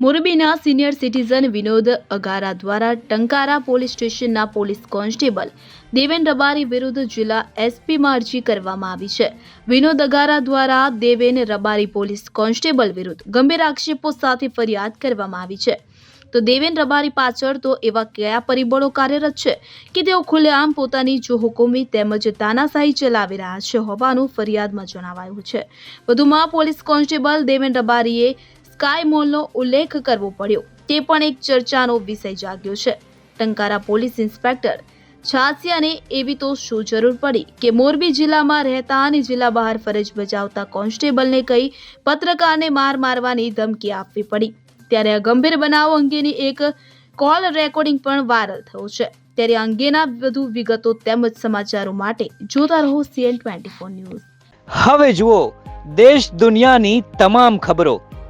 મોરબીના senior citizen Vinod Agara દ્વારા Tankara police સ્ટેશનના પોલીસ કોન્સ્ટેબલ દેવેન રબારી વિરુદ્ધ જિલ્લા એસપીમાં અરજી કરવામાં આવી છે. વિનોદ અગારા દ્વારા દેવેન રબારી પોલીસ કોન્સ્ટેબલ વિરુદ્ધ ગંભીર આક્ષેપો સાથે ફરિયાદ કરવામાં આવી છે. તો દેવેન રબારી પાછળ તો એવા કયા પરિબળો કાર્યરત છે કે તેઓ ખુલ્લેઆમ પોતાની જો હુકુમી તેમજ તાનાશાહી ચલાવી રહ્યા છે હોવાનું ફરિયાદમાં જણાવાયું છે. વધુમાં પોલીસ કોન્સ્ટેબલ દેવેન રબારીએ સ્કાય મોલનો ઉલ્લેખ કરવો પડ્યો. તે પણ એક ચર્ચાનો વિષય જાગ્યો છે. ટંકારા પોલીસ ઇન્સ્પેક્ટર છાસિયાને એવી તો શું જરૂર પડી કે મોરબી જિલ્લામાં રહેતા અને જિલ્લા બહાર ફરજ બજાવતા કોન્સ્ટેબલને કહી પત્રકારને માર મારવાની ધમકી આપવી પડી. ત્યારે આ ગંભીર બનાવ અંગેની એક કોલ રેકોર્ડિંગ પણ વાયરલ થયો છે. ત્યારે અંગેના વધુ વિગતો તેમજ સમાચારો માટે જોતા રહો સીએન ટ્વેન્ટી ન્યૂઝ. હવે જુઓ, દેશ દુનિયાની તમામ ખબરો